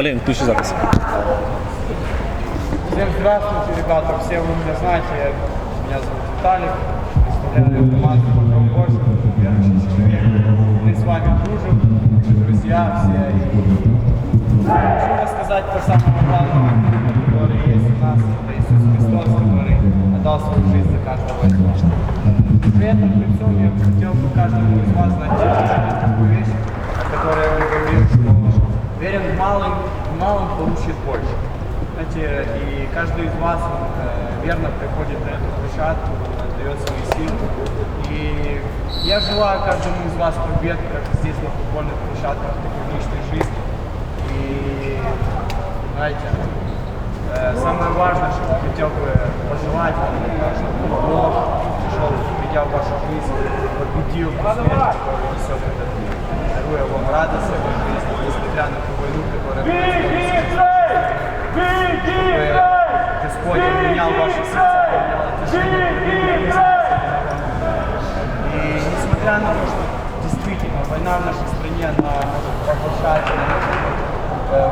Блін, включи запис. Всем здравствуйте, ребята, все вы меня знаете, я- меня зовут Виталик, представляю команду человек. Мы с вами дружим, друзья все. И хочу рассказать про самого главного, который есть у нас, это Иисус Христос, который отдал свою жизнь за каждого из нас. При этом, при всем, я бы хотел бы каждому из вас знать получит больше. Знаете, и каждый из вас он, э, верно приходит на эту площадку, отдает свои силы. И я желаю каждому из вас побед, как здесь на футбольных площадках, так и в личной жизни. И знаете, э, самое важное, что хотел бы пожелать вам, чтобы Бог придя в вашу жизнь, победил смерть, которую несет этот мир, даруя вам радость этой жизни, несмотря на ту войну, которая Господь менял ваши сердца, менял отношения И несмотря на то, что действительно война в нашей стране, она может поглощать, она может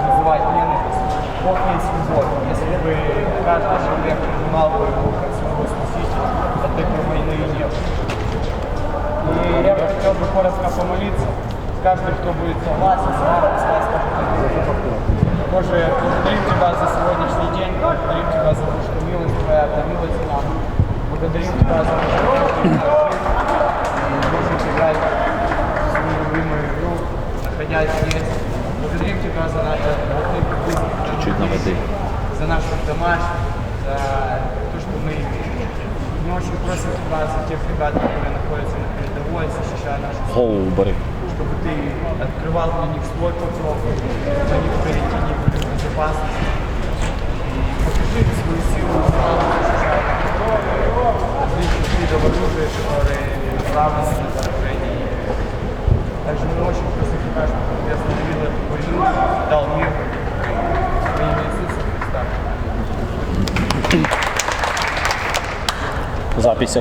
вызывать ненависть, Бог есть любовь. Если бы каждый человек принимал бы его как своего спасителя, этой бы войны и не было. И я бы хотел бы коротко помолиться. Каждый, кто будет согласен с вами, аминь. Боже, благодарим Тебя за сегодняшний день, благодарим Тебя за то, что милость Твоя обновилась нам. Благодарим Тебя за то, что Ты и можем играть свою любимую игру, находясь здесь. Благодарим Тебя за наши Чуть-чуть наведи. за наших домашних, за то, что мы имеем. Мы очень просим Тебя за тех ребят, которые находятся на передовой, защищая нашу Голову бери. чтобы ты открывал для них свой покров, чтобы они впереди не в безопасности. И покажи свою силу, славу, защищая различных видов оружия, которые направлены на поражение. Также мы очень чтобы ты остановил эту войну, дал мир во имя Иисуса Христа. Запись.